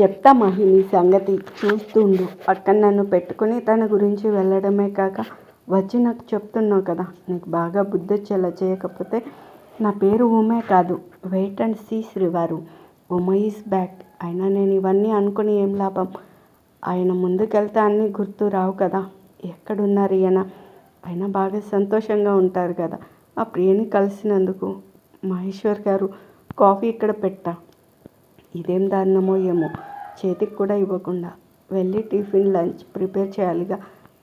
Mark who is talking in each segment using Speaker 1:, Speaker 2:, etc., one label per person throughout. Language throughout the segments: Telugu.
Speaker 1: చెప్తా మహి సంగతి చూస్తుండు. పక్కన నన్ను పెట్టుకుని తన గురించి వెళ్ళడమే కాక వచ్చి నాకు చెప్తున్నావు కదా నీకు బాగా బుద్ధి వచ్చేలా చేయకపోతే నా పేరు ఉమే కాదు వెయిట్ అండ్ సీ శ్రీవారు. Uma is back. అయినా నేను ఇవన్నీ అనుకుని ఏం లాభం? ఆయన ముందుకెళ్తే అన్నీ గుర్తు రావు కదా. ఎక్కడున్నారు ఈయన? అయినా బాగా సంతోషంగా ఉంటారు కదా. ఆ ప్రియని కలిసినందుకు మహేశ్వర్ గారు కాఫీ ఇక్కడ పెట్టా. ఇదేం దారుణమో ఏమో. చేతికి కూడా ఇవ్వకుండా. వెళ్ళి టిఫిన్ లంచ్ ప్రిపేర్ చేయాలిగా.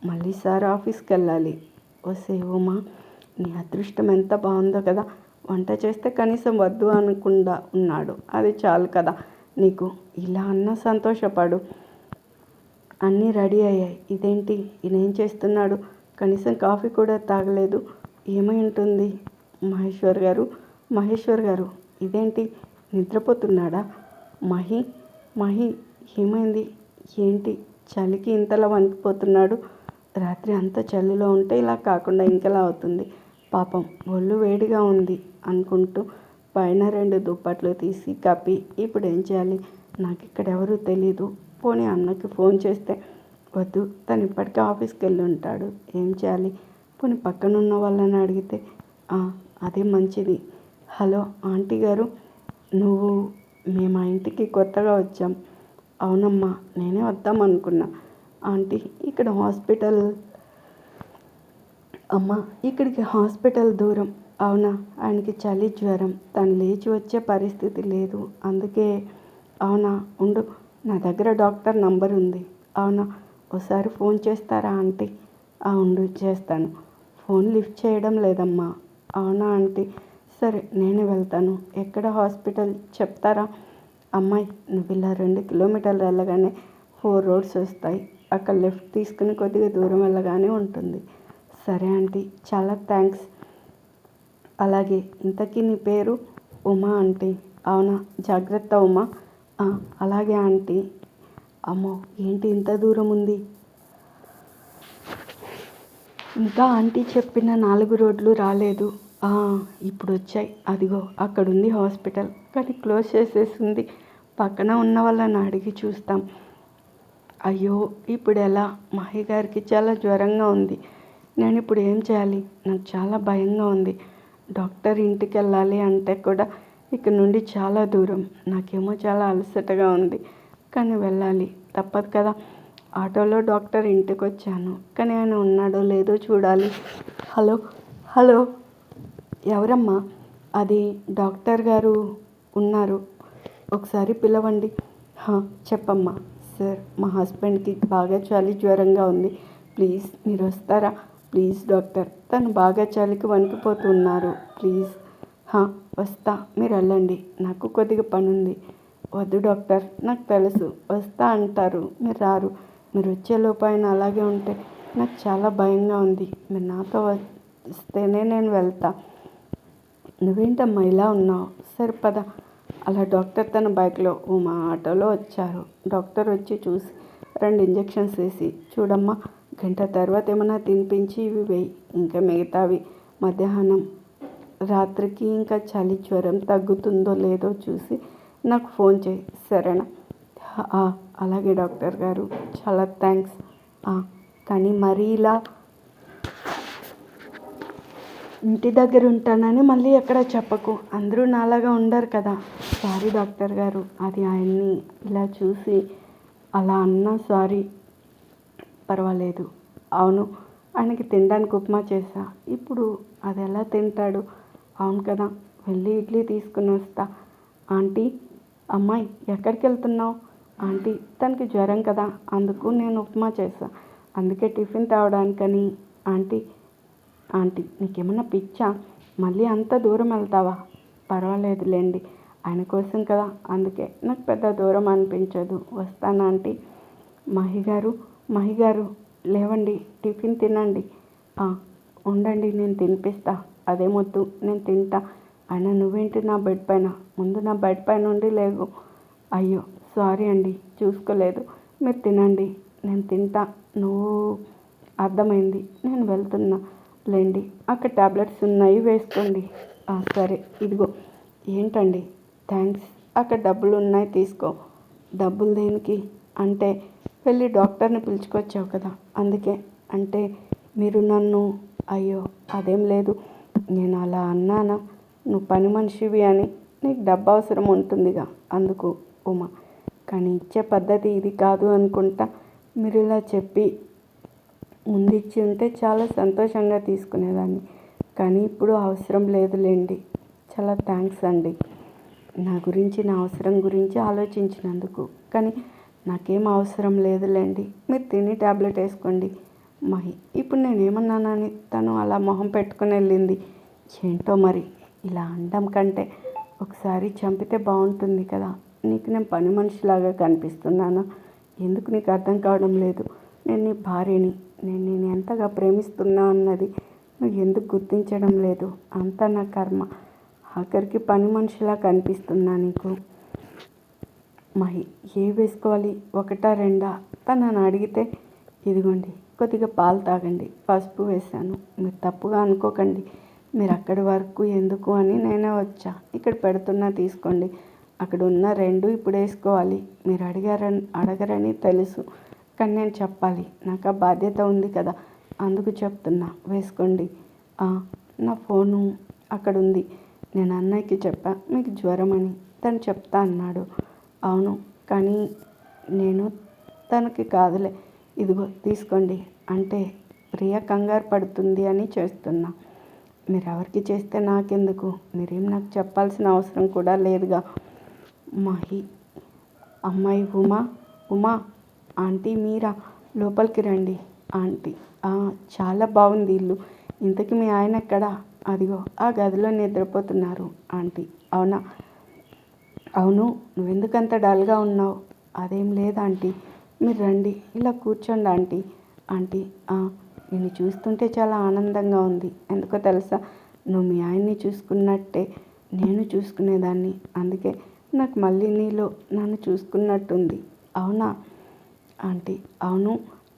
Speaker 1: మళ్ళీ సార్ ఆఫీస్కి వెళ్ళాలి ఓ ఉమా నీ అదృష్టం ఎంత బాగుందో కదా. వంట చేస్తే కనీసం వద్దు అనకుండా ఉన్నాడు. అది చాలు కదా. నీకు ఇలా అన్నా సంతోషపడు. అన్నీ రెడీ అయ్యాయి. ఇదేంటి? ఈయన చేస్తున్నాడు? కనీసం కాఫీ కూడా తాగలేదు. ఏమై ఉంటుంది? మహేశ్వర్ గారు? మహేశ్వర్ గారు ఇదేంటి? నిద్రపోతున్నాడా? మహి మహి ఏమైంది? ఏంటి? చలికి ఇంతలా వణికిపోతున్నాడు రాత్రి అంతా చలిలో ఉంటే ఇలా కాకుండా ఇంకెలా అవుతుంది? పాపం ఒళ్ళు వేడిగా ఉంది అనుకుంటూ పైన రెండు దుప్పట్లు తీసి కప్పి ఇప్పుడు ఏం చేయాలి? నాకు ఇక్కడ ఎవరు తెలీదు. పోనీ అన్నకి ఫోన్ చేస్తే వద్దు తను ఇప్పటికే ఆఫీస్కి వెళ్ళి ఉంటాడు ఏం చేయాలి? పోనీ పక్కన ఉన్న వాళ్ళని అడిగితే అదే మంచిది. హలో ఆంటీ గారు నువ్వు మేము మా ఇంటికి కొత్తగా వచ్చాం. అవునమ్మా నేనే వద్దాం అనుకున్నా ఆంటీ ఇక్కడ హాస్పిటల్ అమ్మ ఇక్కడికి హాస్పిటల్ దూరం. అవునా ఆయనకి చలి జ్వరం. తను లేచి వచ్చే పరిస్థితి లేదు. అందుకే అవునా ఉండు. నా దగ్గర డాక్టర్ నంబర్ ఉంది. అవునా ఒకసారి ఫోన్ చేస్తారా ఆంటీ? ఆ ఉండు చేస్తాను. ఫోన్ లిఫ్ట్ చేయడం లేదమ్మా. అవునా ఆంటీ? సరే నేనే వెళ్తాను. ఎక్కడ హాస్పిటల్ చెప్తారా? అమ్మాయి నువ్వు ఇలా రెండు కిలోమీటర్లు వెళ్ళగానే ఫోర్ రోడ్స్ వస్తాయి. అక్కడ లెఫ్ట్ తీసుకుని కొద్దిగా దూరం వెళ్ళగానే ఉంటుంది. సరే ఆంటీ చాలా థ్యాంక్స్ అలాగే ఇంతకీ నీ పేరు ఉమా ఆంటీ. అవునా? జాగ్రత్త ఉమా. అలాగే ఆంటీ. అమ్మో ఏంటి ఇంత దూరం ఉంది? ఇంకా ఆంటీ చెప్పిన నాలుగు రోడ్లు రాలేదు. ఇప్పుడు వచ్చాయి. అదిగో అక్కడ ఉంది హాస్పిటల్. కానీ క్లోజ్ చేసేసింది. పక్కన ఉన్న వాళ్ళని అడిగి చూస్తాం. అయ్యో ఇప్పుడు ఎలా? మహి గారికి చాలా జ్వరంగా ఉంది. నేను ఇప్పుడు ఏం చేయాలి? నాకు చాలా భయంగా ఉంది. డాక్టర్ ఇంటికి వెళ్ళాలి అంటే కూడా ఇక్కడ నుండి చాలా దూరం. నాకేమో చాలా అలసటగా ఉంది. కానీ వెళ్ళాలి. తప్పదు కదా. ఆటోలో డాక్టర్ ఇంటికి వచ్చాను కానీ ఆయన ఉన్నాడో లేదో చూడాలి. Hello hello. ఎవరమ్మా? అది డాక్టర్ గారు ఉన్నారు. ఒకసారి పిలవండి. "హా, చెప్పమ్మా. సార్ మా హస్బెండ్కి బాగా చలి జ్వరంగా ఉంది. ప్లీజ్ మీరు వస్తారా? Please doctor. తను బాగా చలికి వణికిపోతున్నారు. ప్లీజ్. "హా, వస్తా. మీరు వెళ్ళండి. నాకు కొద్దిగా పని ఉంది వద్దు డాక్టర్. నాకు తెలుసు. వస్తా అంటారు. మీరు రారు. మీరు వచ్చేలోపు ఆయన అలాగే ఉంటే నాకు చాలా భయంగా ఉంది. మీరు నాతో వస్తేనే నేను వెళ్తా. నువ్వేంటమ్మా ఇలా ఉన్నావు? సరే పద. అలా డాక్టర్ తన బైక్లో మా ఆటోలో వచ్చారు. డాక్టర్ వచ్చి చూసి రెండు ఇంజెక్షన్స్ వేసి చూడమ్మా గంట తర్వాత ఏమైనా తినిపించి ఇవి వేయి. ఇంకా మిగతావి మధ్యాహ్నం రాత్రికి ఇంకా చలి జ్వరం తగ్గుతుందో లేదో చూసి నాకు ఫోన్ చేయి. సరేనా? "ఆ, అలాగే డాక్టర్ గారు. చాలా థ్యాంక్స్ కానీ మరీ ఇలా ఇంటి దగ్గర ఉంటానని మళ్ళీ ఎక్కడ చెప్పకు. అందరూ నాలాగా ఉండరు కదా. సారీ డాక్టర్ గారు. అది ఆయన్ని ఇలా చూసి అలా అన్నా సారీ. పర్వాలేదు. అవును ఆయనకి తినడానికి ఉప్మా చేసా. ఇప్పుడు అది ఎలా తింటాడు? అవును కదా. వెళ్ళి ఇడ్లీ తీసుకుని వస్తా. ఆంటీ అమ్మాయి ఎక్కడికి వెళ్తున్నావు? ఆంటీ తనకి జ్వరం కదా. అందుకు నేను ఉప్మా చేశా అందుకే టిఫిన్ తేవడానికని ఆంటీ ఆంటీ నీకేమన్నా పిచ్చా? మళ్ళీ అంత దూరం వెళ్తావా? పర్వాలేదులేండి ఆయన కోసం కదా. అందుకే నాకు పెద్ద దూరం అనిపించదు. వస్తాను ఆంటీ. మహి గారు మహి గారు లేవండి టిఫిన్ తినండి. ఉండండి నేను తినిపిస్తా. అదేమొద్దు నేను తింటా. ఆయన నువ్వేంటి నా బెడ్ పైన? ముందు నా బెడ్ పైన ఉండి లేవు. అయ్యో సారీ అండి చూసుకోలేదు. మీరు తినండి నేను తింటా. నువ్వు అర్థమైంది నేను వెళ్తున్నా. లేండి. అక్కడ టాబ్లెట్స్ ఉన్నాయి వేసుకోండి. సరే ఇదిగో. ఏంటండి? థ్యాంక్స్ అక్కడ డబ్బులు ఉన్నాయి తీసుకో. డబ్బులు దేనికి? అంటే వెళ్ళి డాక్టర్ని పిలుచుకొచ్చావు కదా. అందుకే. అంటే మీరు నన్ను అయ్యో అదేం లేదు. నేను అలా అన్నానా? నువ్వు పని మనిషివి అని నీకు డబ్బు అవసరం ఉంటుందిగా. అందుకు ఉమా. కానీ ఇచ్చే పద్ధతి ఇది కాదు అనుకుంటా. మీరు ఇలా చెప్పి ముందు ఇచ్చి ఉంటే చాలా సంతోషంగా తీసుకునేదాన్ని. కానీ ఇప్పుడు అవసరం లేదులేండి. చాలా థ్యాంక్స్ అండి. నా గురించి నా అవసరం గురించి ఆలోచించినందుకు. కానీ నాకేం అవసరం లేదులేండి. మీరు తిని ట్యాబ్లెట్ వేసుకోండి. మహి ఇప్పుడు నేనేమన్నానని తను అలా మొహం పెట్టుకుని వెళ్ళింది. ఏంటో మరి? ఇలా అనడం కంటే ఒకసారి చంపితే బాగుంటుంది కదా. నీకు నేను పని మనిషిలాగా కనిపిస్తున్నాను? ఎందుకు నీకు అర్థం కావడం లేదు? నేను నీ భార్యని నేను నేను ఎంతగా ప్రేమిస్తున్నా అన్నది నువ్వు ఎందుకు గుర్తించడం లేదు? అంతా నా కర్మ. ఆఖరికి పని మనిషిలా కనిపిస్తున్నా నీకు. మహి ఏ వేసుకోవాలి? ఒకటా రెండా? తను నన్ను అడిగితే ఇదిగోండి కొద్దిగా పాలు తాగండి. పసుపు వేశాను. మీరు తప్పుగా అనుకోకండి. మీరు అక్కడి వరకు ఎందుకు అని నేనే వచ్చా. ఇక్కడ పెడుతున్నా తీసుకోండి. అక్కడ ఉన్న రెండు ఇప్పుడు వేసుకోవాలి మీరు అడిగారని అడగరని తెలుసు. కానీ నేను చెప్పాలి. నాకు ఆ బాధ్యత ఉంది కదా. అందుకు చెప్తున్నా. వేసుకోండి. నా ఫోను అక్కడ ఉంది నేను అన్నయ్యకి చెప్పా మీకు జ్వరం అని తను చెప్తా అన్నాడు. అవును కానీ నేను తనకి కాదులే. ఇదిగో తీసుకోండి. అంటే ప్రియ కంగారు పడుతుంది అని చేస్తున్నా. మీరు ఎవరికి చేస్తే నాకెందుకు? మీరేం నాకు చెప్పాల్సిన అవసరం కూడా లేదుగా. మహి అమ్మాయి ఉమా ఉమా ఆంటీ మీరా లోపలికి రండి. ఆంటీ "ఆ, చాలా బాగుంది ఇల్లు. ఇంతకీ మీ ఆయన ఎక్కడా? అదిగో ఆ గదిలో నిద్రపోతున్నారు ఆంటీ. అవునా? అవును నువ్వెందుకంత డల్గా ఉన్నావు? అదేం లేదు ఆంటీ. మీరు రండి ఇలా కూర్చోండి ఆంటీ. ఆంటీ "ఆ, నిన్ను చూస్తుంటే చాలా ఆనందంగా ఉంది. ఎందుకో తెలుసా? నువ్వు మీ ఆయన్ని చూసుకున్నట్టే నేను చూసుకునేదాన్ని. అందుకే నాకు మళ్ళీ నీలో నన్ను చూసుకున్నట్టుంది. అవునా? ఆంటీ. అవును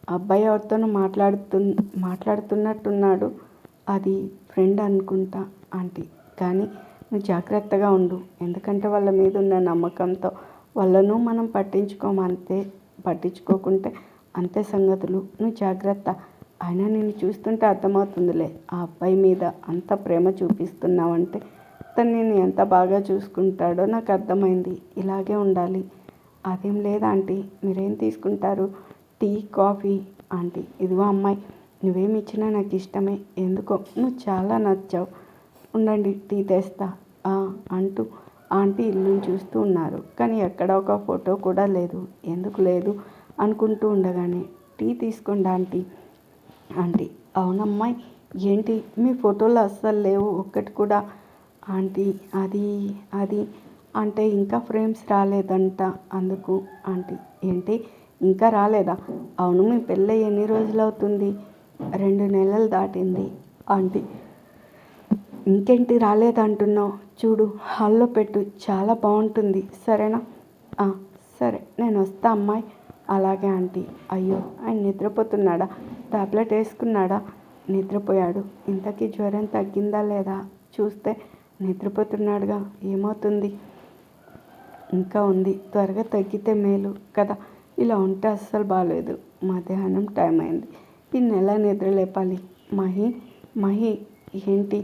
Speaker 1: అబ్బాయి ఎవరితోనో మాట్లాడుతు మాట్లాడుతున్నట్టున్నాడు. అది ఫ్రెండ్ అనుకుంటా ఆంటీ. కానీ నువ్వు జాగ్రత్తగా ఉండు. ఎందుకంటే వాళ్ళ మీద ఉన్న నమ్మకంతో వాళ్ళను మనం పట్టించుకోమంతే పట్టించుకోకుంటే అంతే సంగతులు. నువ్వు జాగ్రత్త. అయినా నేను చూస్తుంటే అర్థమవుతుందిలే. ఆ అబ్బాయి మీద అంత ప్రేమ చూపిస్తున్నావంటే తను నేను ఎంత బాగా చూసుకుంటాడో నాకు అర్థమైంది. ఇలాగే ఉండాలి. అదేం లేదా ఆంటీ మీరేం తీసుకుంటారు? టీ కాఫీ ఆంటీ ఇదిగో అమ్మాయి నువ్వేమి ఇచ్చినా నాకు ఇష్టమే ఎందుకో? నువ్వు చాలా నచ్చావు. ఉండండి టీ తెస్తా. అంటూ ఆంటీ ఇల్లుని చూస్తూ ఉన్నారు. కానీ ఎక్కడ ఒక ఫోటో కూడా లేదు. ఎందుకు లేదు? అనుకుంటూ ఉండగానే టీ తీసుకోండి ఆంటీ. ఆంటీ అవునమ్మాయి ఏంటి? మీ ఫోటోలు అస్సలు లేవు. ఒక్కటి కూడా. ఆంటీ అది అది అంటే ఇంకా ఫ్రేమ్స్ రాలేదంట అందుకు ఆంటీ. ఏంటి? ఇంకా రాలేదా? అవును మీ పెళ్ళి ఎన్ని రోజులు అవుతుంది? రెండు నెలలు దాటింది ఆంటీ. ఇంకేంటి రాలేదంటున్నావు? చూడు హాల్లో పెట్టు చాలా బాగుంటుంది. సరేనా? సరే నేను వస్తా అమ్మాయి. అలాగే ఆంటీ. అయ్యో ఆయన నిద్రపోతున్నాడా? టాబ్లెట్ వేసుకున్నాడా? నిద్రపోయాడు. ఇంతకీ జ్వరం తగ్గిందా లేదా? చూస్తే నిద్రపోతున్నాడుగా. ఏమవుతుంది? ఇంకా ఉంది. త్వరగా తగ్గితే మేలు కదా. ఇలా ఉంటే అస్సలు బాగాలేదు మధ్యాహ్నం టైం అయింది. ఈ నెల నిద్ర లేపాలి. మహి మహి ఏంటి?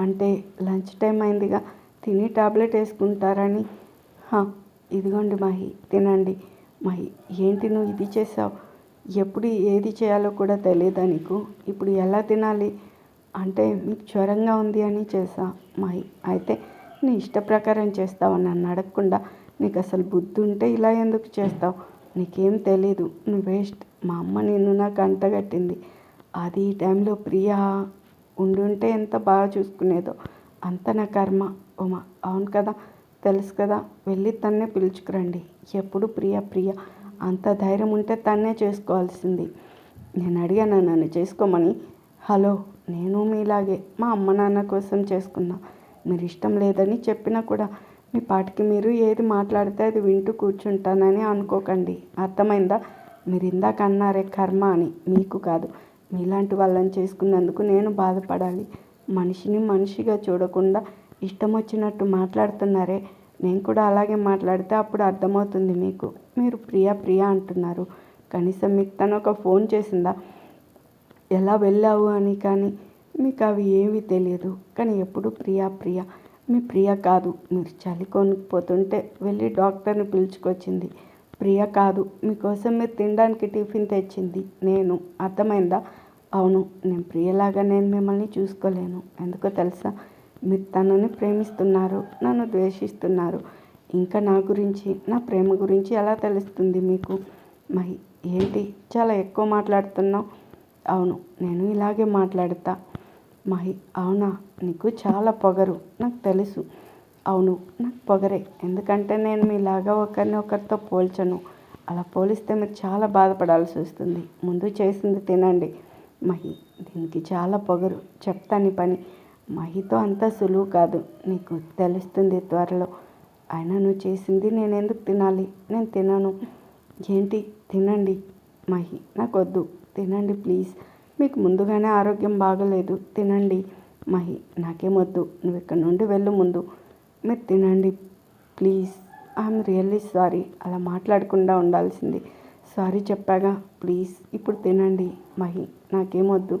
Speaker 1: అంటే లంచ్ టైం అయిందిగా. తిని టాబ్లెట్ వేసుకుంటారని. ఇదిగోండి మహి తినండి. మహి ఏంటి నువ్వు ఇది చేసావు ఎప్పుడు ఏది చేయాలో కూడా తెలియదా నీకు? ఇప్పుడు ఎలా తినాలి? అంటే మీకు జ్వరంగా ఉంది అని చేసా మహి. అయితే నీ ఇష్ట ప్రకారం చేస్తావు నన్ను అడగకుండా నీకు అసలు బుద్ధి ఉంటే ఇలా ఎందుకు చేస్తావు? నీకేం తెలీదు. నువ్వు వేస్ట్ మా అమ్మ నిన్ను నాకు అంటగట్టింది అది ఈ టైంలో ప్రియా ఉండుంటే ఎంత బాగా చూసుకునేదో. అంత నా కర్మ. ఉమా అవును కదా? తెలుసు కదా? వెళ్ళి తన్నే పిలుచుకురండి. ఎప్పుడు ప్రియ ప్రియ? అంత ధైర్యం ఉంటే తన్నే చేసుకోవాల్సింది. నేను అడిగాను నన్ను చేసుకోమని. హలో నేను మీలాగే మా అమ్మ నాన్న కోసం చేసుకున్నా. మీరు ఇష్టం లేదని చెప్పినా కూడా మీ పాటికి మీరు ఏది మాట్లాడితే అది వింటూ కూర్చుంటానని అనుకోకండి. అర్థమైందా? మీరు ఇందాక అన్నారే కర్మ అని. మీకు కాదు. మీలాంటి వాళ్ళని చేసుకున్నందుకు నేను బాధపడాలి. మనిషిని మనిషిగా చూడకుండా ఇష్టం వచ్చినట్టు మాట్లాడుతున్నారే. నేను కూడా అలాగే మాట్లాడితే అప్పుడు అర్థమవుతుంది మీకు. మీరు ప్రియా ప్రియా అంటున్నారు. కనీసం మీకు తను ఒక ఫోన్ చేసిందా? ఎలా వెళ్ళావు అని కానీ మీకు అవి ఏమీ తెలియదు కానీ ఎప్పుడు ప్రియా ప్రియా. మీ ప్రియ కాదు. మీరు చలి కొనుక్కుపోతుంటే వెళ్ళి డాక్టర్ని పిలుచుకొచ్చింది. ప్రియ కాదు. మీకోసం మీరు తినడానికి టిఫిన్ తెచ్చింది. నేను. అర్థమైందా? అవును. నేను ప్రియలాగా నేను మిమ్మల్ని చూసుకోలేను. ఎందుకో తెలుసా? మీరు తనని ప్రేమిస్తున్నారు. నన్ను ద్వేషిస్తున్నారు. ఇంకా నా గురించి నా ప్రేమ గురించి ఎలా తెలుస్తుంది మీకు? మరి ఏంటి? చాలా ఎక్కువ మాట్లాడుతున్నావు. అవును. నేను ఇలాగే మాట్లాడతా. మహి అవునా? నీకు చాలా పొగరు. నాకు తెలుసు. అవును నాకు పొగరే. ఎందుకంటే నేను మీలాగా ఒకరిని ఒకరితో పోల్చను. అలా పోలిస్తే మీరు చాలా బాధపడాల్సి వస్తుంది. ముందు చేసింది తినండి. మహి దీనికి చాలా పొగరు. చెప్తాను ఈ పని. మహితో అంత సులువు కాదు. నీకు తెలుస్తుంది త్వరలో. అయినా నువ్వు చేసింది నేను ఎందుకు తినాలి? నేను తినను. ఏంటి? తినండి. మహి నాకు వద్దు తినండి ప్లీజ్. మీకు ముందుగానే ఆరోగ్యం బాగలేదు. తినండి. మహి నాకేమొద్దు నువ్వు ఇక్కడ నుండి వెళ్ళు ముందు. మీరు తినండి. ప్లీజ్. I'm really sorry. అలా మాట్లాడకుండా ఉండాల్సింది. సారీ చెప్పాగా. ప్లీజ్. ఇప్పుడు తినండి. మహి నాకేమొద్దు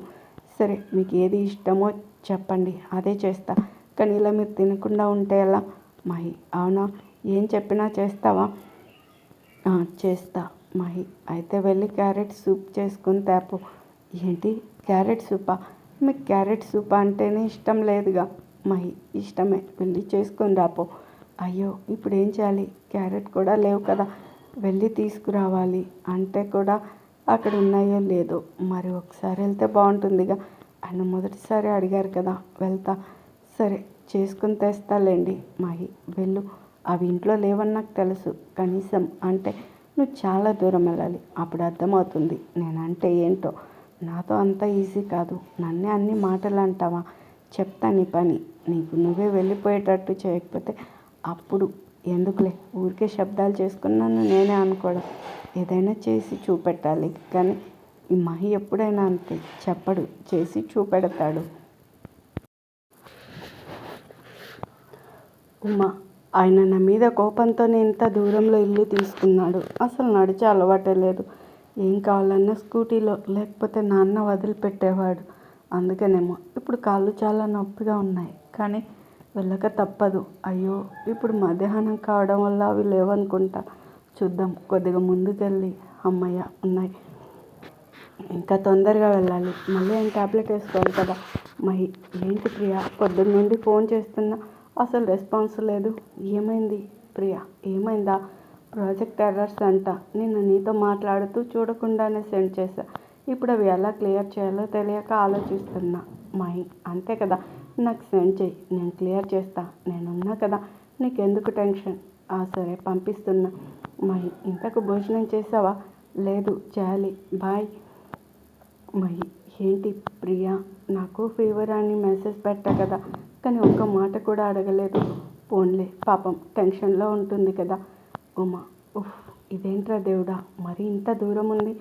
Speaker 1: సరే మీకు ఏది ఇష్టమో చెప్పండి. అదే చేస్తా. కానీ ఇలా మీరు తినకుండా ఉంటే ఎలా? మహి అవునా? ఏం చెప్పినా చేస్తావా? చేస్తా. మహి అయితే వెళ్ళి క్యారెట్ సూప్ చేసుకుని తేపు. ఏంటి? క్యారెట్ సూపా? మీకు క్యారెట్ సూప్ అంటేనే ఇష్టం లేదుగా. మహి ఇష్టమే. వెళ్ళి చేసుకొని రాపో. అయ్యో ఇప్పుడు ఏం చేయాలి? క్యారెట్ కూడా లేవు కదా. వెళ్ళి తీసుకురావాలి. అంటే కూడా అక్కడ ఉన్నాయో లేదో. మరి ఒకసారి వెళ్తే బాగుంటుందిగా. ఆయన మొదటిసారి అడిగారు కదా. వెళ్తా. సరే చేసుకుని తెస్తాలేండి. మహి వెళ్ళు. అవి ఇంట్లో లేవని నాకు తెలుసు. కనీసం అంటే నువ్వు చాలా దూరం వెళ్ళాలి. అప్పుడు అర్థమవుతుంది. నేనంటే ఏంటో. నాతో అంత ఈజీ కాదు. నన్నే అన్ని మాటలు అంటావా చెప్తా నీ పని. నీకు నువ్వే వెళ్ళిపోయేటట్టు చేయకపోతే అప్పుడు ఎందుకులే? ఊరికే శబ్దాలు చేసుకున్నాను నేనే అనుకోవడం. ఏదైనా చేసి చూపెట్టాలి. కానీ ఈ మహి ఎప్పుడైనా అంతే. చెప్పడు. చేసి చూపెడతాడు. ఉమా ఆయన నా మీద కోపంతోనే ఇంత దూరంలో ఇల్లు తీసుకున్నాడు. అసలు నడిచే అలవాటే లేదు. ఏం కావాలన్నా స్కూటీలో లేకపోతే నాన్న వదిలిపెట్టేవాడు. అందుకనేమో ఇప్పుడు కాళ్ళు చాలా నొప్పిగా ఉన్నాయి. కానీ వెళ్ళక తప్పదు. అయ్యో ఇప్పుడు మధ్యాహ్నం కావడం వల్ల అవి లేవనుకుంటా. చూద్దాం కొద్దిగా ముందుకెళ్ళి అమ్మయ్య ఉన్నాయి. ఇంకా తొందరగా వెళ్ళాలి. మళ్ళీ ఏం ట్యాబ్లెట్ వేసుకోవాలి కదా. మహి ఏంటి ప్రియా? పొద్దున్న నుండి ఫోన్ చేస్తున్నా. అసలు రెస్పాన్స్ లేదు. ఏమైంది ప్రియా? ఏమైందా? ప్రాజెక్ట్ ఎర్రర్స్ అంట. నిన్న నీతో మాట్లాడుతూ చూడకుండానే సెండ్ చేశా. ఇప్పుడు అవి ఎలా క్లియర్ చేయాలో తెలియక ఆలోచిస్తున్నా. మై అంతే కదా. నాకు సెండ్ చేయి. నేను క్లియర్ చేస్తా. నేనున్నా కదా. నీకెందుకు టెన్షన్? ఆ సరే పంపిస్తున్నా. మై ఇంతకు భోజనం చేసావా లేదు చేయాలి. బాయ్. మై ఏంటి ప్రియా? నాకు ఫీవర్ అని మెసేజ్ పెట్టా కదా. కానీ ఒక్క మాట కూడా అడగలేదు. ఫోన్లే పాపం. టెన్షన్లో ఉంటుంది కదా. ఉమా ఉఫ్ ఇదేంట్రా దేవుడా మరి ఇంత దూరం ఉంది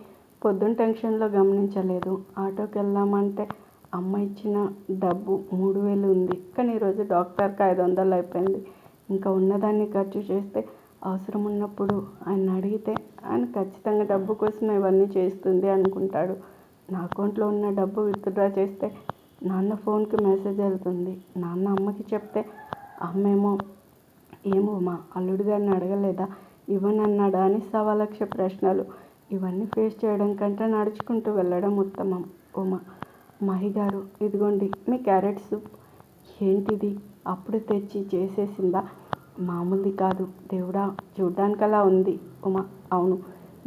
Speaker 1: పొద్దున్న టెన్షన్లో గమనించలేదు. ఆటోకి వెళ్దామంటే అమ్మ ఇచ్చిన డబ్బు మూడు వేలు ఉంది. కానీ ఈరోజు డాక్టర్కి ఐదు వందలు అయిపోయింది. ఇంకా ఉన్నదాన్ని ఖర్చు చేస్తే అవసరం ఉన్నప్పుడు ఆయన అడిగితే ఆయన ఖచ్చితంగా డబ్బు కోసం ఇవన్నీ చేస్తుంది అనుకుంటాడు. నా అకౌంట్లో ఉన్న డబ్బు విత్డ్రా చేస్తే నాన్న ఫోన్కి మెసేజ్ వెళ్తుంది. నాన్న అమ్మకి చెప్తే అమ్మేమో ఏమో మా అల్లుడు గారిని అడగలేదా? ఇవ్వనన్నాడా అని సవాలక్ష ప్రశ్నలు. ఇవన్నీ ఫేస్ చేయడం కంటే నడుచుకుంటూ వెళ్ళడం ఉత్తమం. ఉమా మహి గారు ఇదిగోండి మీ క్యారెట్ సూప్. ఏంటిది? అప్పుడు తెచ్చి చేసేసిందా? మామూలుది కాదు. దేవుడా చూడ్డానికి అలా ఉంది. ఉమా అవును.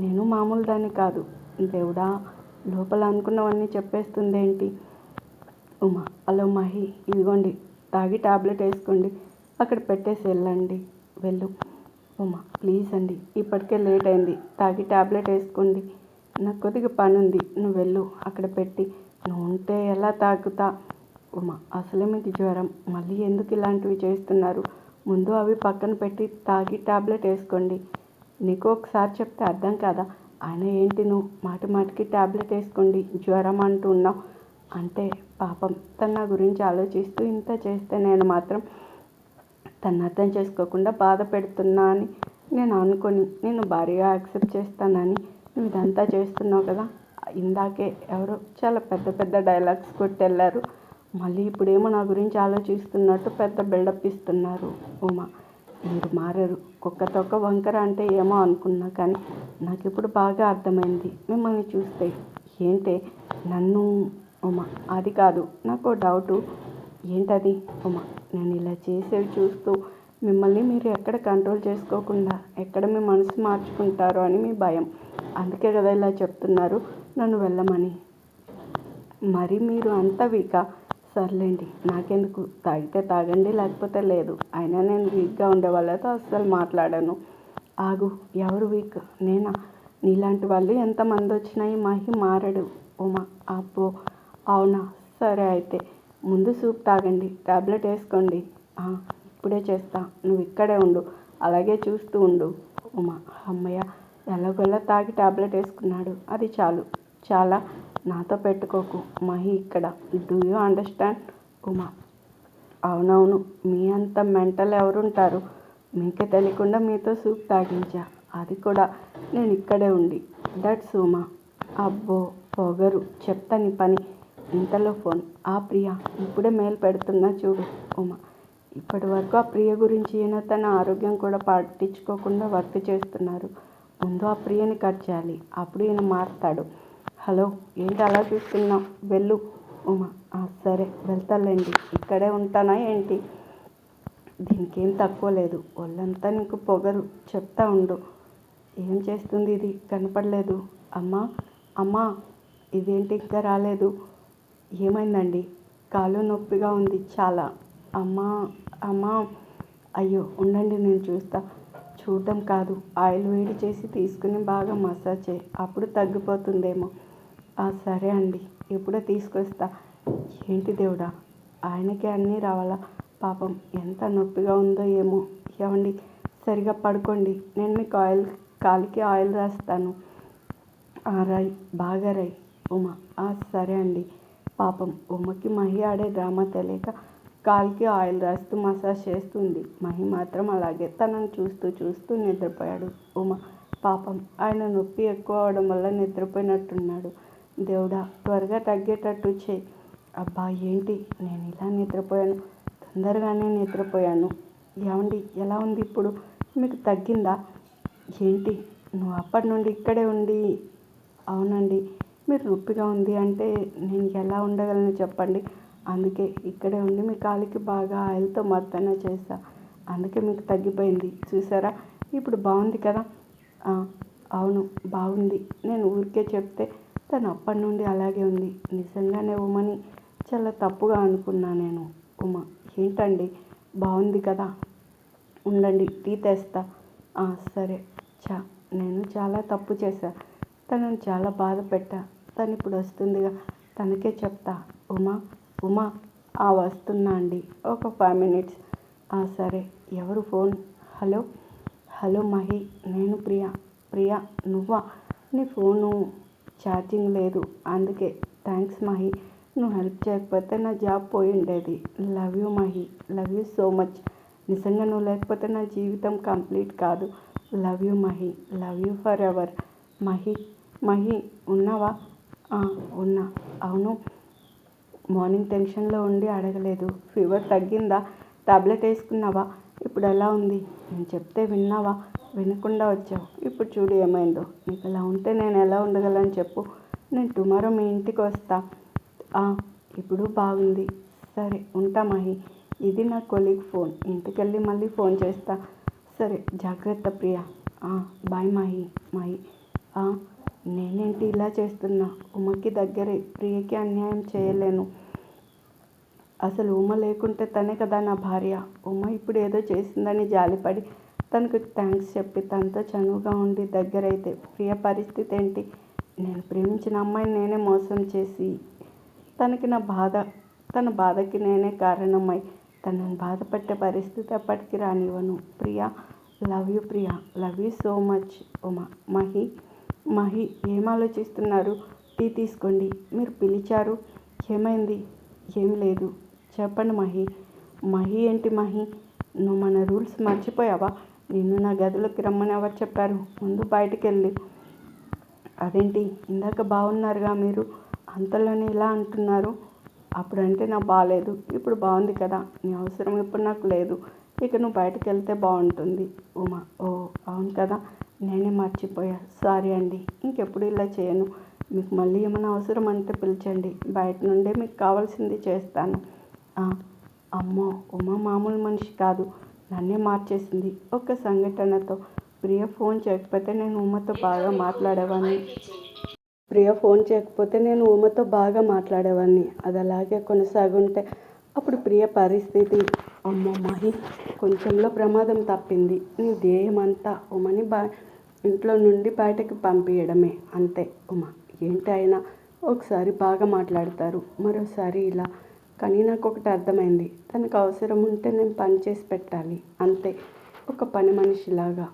Speaker 1: నేను మామూలు దాన్ని కాదు. దేవుడా లోపల అనుకున్నవన్నీ చెప్పేస్తుంది ఏంటి ఉమా హలో మహి ఇదిగోండి తాగి టాబ్లెట్ వేసుకోండి. అక్కడ పెట్టేసి వెళ్ళండి. వెళ్ళు. ఉమా ప్లీజ్ అండి. ఇప్పటికే లేట్ అయింది. తాగి టాబ్లెట్ వేసుకోండి. నాకు కొద్దిగా పని ఉంది నువ్వు వెళ్ళు. అక్కడ పెట్టి. నువ్వు ఉంటే ఎలా తాగుతా? ఉమా అసలే మీకు జ్వరం. మళ్ళీ ఎందుకు ఇలాంటివి చేస్తున్నారు? ముందు అవి పక్కన పెట్టి తాగి టాబ్లెట్ వేసుకోండి. నీకు ఒకసారి చెప్తే అర్థం కాదా? ఆయన ఏంటి నువ్వు? మాటి మాటికి టాబ్లెట్ వేసుకోండి. జ్వరం అంటూ ఉన్నావు. అంటే పాపం తన నా గురించి ఆలోచిస్తూ ఇంత చేస్తే నేను మాత్రం తను అర్థం చేసుకోకుండా బాధ పెడుతున్నా అని నేను అనుకొని నేను భారీగా యాక్సెప్ట్ చేస్తానని నువ్వు ఇదంతా చేస్తున్నావు కదా? ఇందాకే ఎవరో చాలా పెద్ద పెద్ద డైలాగ్స్ కొట్టెళ్ళారు. మళ్ళీ ఇప్పుడేమో నా గురించి ఆలోచిస్తున్నట్టు పెద్ద బిల్డప్ ఇస్తున్నారు. ఉమా మీరు మారారు. కుక్క తొక్క వంకర అంటే ఏమో అనుకున్నా కానీ నాకు ఇప్పుడు బాగా అర్థమైంది మిమ్మల్ని చూస్తే. ఏంటే? నన్ను ఉమా అది కాదు. నాకు డౌటు. ఏంటది ఉమా? నేను ఇలా చేసేవి చూస్తూ మిమ్మల్ని మీరు ఎక్కడ కంట్రోల్ చేసుకోకుండా ఎక్కడ మీ మనసు మార్చుకుంటారో అని మీ భయం. అందుకే కదా ఇలా చెప్తున్నారు. నన్ను వెళ్ళమని. మరి మీరు అంత వీకా? సర్లేండి నాకెందుకు? తాగితే తాగండి లేకపోతే లేదు. అయినా నేను వీక్గా ఉండే వాళ్ళతో అస్సలు మాట్లాడాను. ఆగు ఎవరు వీక్? నేనా? నీలాంటి వాళ్ళు ఎంతమంది వచ్చినాయి మహి మారడు. ఉమా అబ్బో అవునా? సరే అయితే. ముందు సూప్ తాగండి టాబ్లెట్ వేసుకోండి. ఇప్పుడే చేస్తా. నువ్వు ఇక్కడే ఉండు. అలాగే చూస్తూ ఉండు. ఉమా అమ్మయ్య ఎలాగోలా తాగి టాబ్లెట్ వేసుకున్నాడు. అది చాలు. చాలా నాతో పెట్టుకోకు. మహి ఇక్కడ. Do you understand? ఉమా అవునవును. మీ అంత మెంటల్ ఎవరుంటారు? మీకే తెలియకుండా మీతో సూప్ తాగించా. అది కూడా నేను ఇక్కడే ఉండి. దట్స్ ఉమా. అబ్బో పొగరు. చెప్తా నీ పని. ఇంతలో ఫోన్. ఆ ప్రియ ఇప్పుడే మేలు పెడుతున్నా చూడు ఉమా. ఇప్పటి వరకు ఆ ప్రియ గురించి ఈయన తన ఆరోగ్యం కూడా పాటించుకోకుండా వర్క్ చేస్తున్నారు. ముందు ఆ ప్రియని కట్ చేయాలి అప్పుడు ఈయన మారుతాడు. హలో ఏంటి అలా చూస్తున్నావు? వెళ్ళు ఉమా. సరే వెళ్తాలేండి. ఇక్కడే ఉంటానా ఏంటి? దీనికి ఏం తక్కువ లేదు. ఒళ్ళంతా నీకు పొగరు. చెప్తా ఉండు. ఏం చేస్తుంది ఇది? కనపడలేదు. అమ్మా అమ్మా ఇదేంటి ఇంకా రాలేదు? ఏమైందండి? కాలు నొప్పిగా ఉంది చాలా. అమ్మా అమ్మా అయ్యో ఉండండి నేను చూస్తా. చూడటం కాదు ఆయిల్ వేడి చేసి తీసుకుని బాగా మసాజ్ చేయి. అప్పుడు తగ్గిపోతుందేమో. సరే అండి ఇప్పుడే తీసుకొస్తా. ఏంటి దేవుడా? ఆయనకి అన్నీ రావాలా? పాపం ఎంత నొప్పిగా ఉందో ఏమో. ఏమండి సరిగా పడుకోండి. నేను మీకు ఆయిల్ కాలికి ఆయిల్ రాస్తాను. రై బాగా రై ఉమా. సరే అండి. పాపం. ఉమ్మకి మహి ఆడే డ్రామా తెలియక కాలికి ఆయిల్ రాస్తూ మసాజ్ చేస్తుంది. మహి మాత్రం అలాగే తనను చూస్తూ చూస్తూ నిద్రపోయాడు. ఉమ పాపం. ఆయన నొప్పి ఎక్కువ అవడం వల్ల నిద్రపోయినట్టున్నాడు. దేవుడా త్వరగా తగ్గేటట్టు చేయి. అబ్బా ఏంటి? నేను ఇలా నిద్రపోయాను. తొందరగానే నిద్రపోయాను. ఏమండి ఎలా ఉంది ఇప్పుడు? మీకు తగ్గిందా? ఏంటి? నువ్వు అప్పటి నుండి ఇక్కడే ఉండి అవునండి. మీరు నొప్పిగా ఉంది అంటే నేను ఎలా ఉండగలను చెప్పండి? అందుకే ఇక్కడే ఉండి మీ కాలికి బాగా ఆయిల్తో మర్దన చేస్తా అందుకే మీకు తగ్గిపోయింది. చూసారా ఇప్పుడు బాగుంది కదా? అవును బాగుంది. నేను ఊరికే చెప్తే తను అప్పటి నుండి అలాగే ఉంది. నిజంగానే ఉమని చాలా తప్పుగా అనుకున్నా నేను. ఉమ ఏంటండి? బాగుంది కదా? ఉండండి టీ తెస్తా. సరే. చా నేను చాలా తప్పు చేశా. తనని చాలా బాధ పెట్టా. తను ఇప్పుడు వస్తుందిగా. తనకే చెప్తా ఉమా ఉమా ఆ వస్తున్నా అండి. ఒక ఫైవ్ మినిట్స్ సరే. ఎవరు ఫోన్? హలో హలో మహి నేను ప్రియా ప్రియా నువ్వా? నీ ఫోను ఛార్జింగ్ లేదు. అందుకే థ్యాంక్స్ మహి. నువ్వు హెల్ప్ చేయకపోతే నా జాబ్ పోయి ఉండేది. Love you Mahi love you so much. నిజంగా నువ్వు లేకపోతే నా జీవితం కంప్లీట్ కాదు. Love you Mahi love you forever. Mahi Mahi ఉన్నావా? ఉన్నా. అవును. మార్నింగ్ టెన్షన్లో ఉండి అడగలేదు. ఫీవర్ తగ్గిందా? టాబ్లెట్ వేసుకున్నావా? ఇప్పుడు ఎలా ఉంది? నేను చెప్తే విన్నావా? వినకుండా వచ్చావు. ఇప్పుడు చూడు ఏమైందో. నీకు ఇలా ఉంటే నేను ఎలా ఉండగలను చెప్పు. నేను టుమారో మీ ఇంటికి వస్తా. ఇప్పుడు బాగుంది. సరే ఉంటా మహి. ఇది నా కొలీగ్ ఫోన్. ఇంటికి వెళ్ళి మళ్ళీ ఫోన్ చేస్తా. సరే జాగ్రత్త ప్రియ. బాయ్ మహి. మహి. నేనేంటి ఇలా చేస్తున్నా? ఉమకి దగ్గరే ప్రియకి అన్యాయం చేయలేను. అసలు ఉమ లేకుంటే తనే కదా నా భార్య. ఉమ ఇప్పుడు ఏదో చేసిందని జాలిపడి తనకు థ్యాంక్స్ చెప్పి తనతో చనువుగా ఉండి దగ్గరైతే ప్రియ పరిస్థితి ఏంటి? నేను ప్రేమించిన అమ్మాయిని నేనే మోసం చేసి తనకి నా బాధ తన బాధకి నేనే కారణమై తనని బాధపట్టే పరిస్థితి ఎప్పటికీ రానివ్వను. Priya love you Priya. Love you so much Uma. Mahi Mahi ఏం ఆలోచిస్తున్నారు? టీ తీసుకోండి. మీరు పిలిచారు. ఏమైంది? ఏం లేదు. చెప్పండి మహి. మహి ఏంటి మహి? నువ్వు మన రూల్స్ మర్చిపోయావా? నిన్ను నా గదిలోకి రమ్మని ఎవరు చెప్పారు? ముందు బయటికి వెళ్ళి అదేంటి? ఇందాక బాగున్నారుగా మీరు. అంతలోనే ఇలా అంటున్నారు. అప్పుడంటే నాకు బాగాలేదు ఇప్పుడు బాగుంది కదా. నీ అవసరం ఇప్పుడు నాకు లేదు. ఇక నువ్వు బయటకు వెళ్తే బాగుంటుంది. ఉమా ఓ అవును కదా. నేనే మర్చిపోయా. సారీ అండి. ఇంకెప్పుడు ఇలా చేయను. మీకు మళ్ళీ ఏమైనా అవసరం అంటే పిలిచండి. బయట నుండే మీకు కావాల్సింది చేస్తాను. అమ్మో ఉమా మామూలు మనిషి కాదు. నన్నే మార్చేసింది. ఒక సంఘటనతో. ప్రియ ఫోన్ చేయకపోతే నేను ఉమ్మతో బాగా మాట్లాడేవాడిని ప్రియ ఫోన్ చేయకపోతే నేను ఉమ్మతో బాగా మాట్లాడేవాడిని అది అలాగే కొనసాగుంటే అప్పుడు ప్రియ పరిస్థితి అమ్మో మహి కొంచెంలో ప్రమాదం తప్పింది. నీ ధ్యేయం అంతా ఉమని బా ఇంట్లో నుండి బయటకు పంపించడమే అంతే ఉమ. ఏంటి అయినా ఒకసారి బాగా మాట్లాడతారు. మరోసారి ఇలా. కానీ నాకు ఒకటి అర్థమైంది. తనకు అవసరం ఉంటే నేను పని చేసి పెట్టాలి. అంతే. ఒక పని మనిషిలాగా.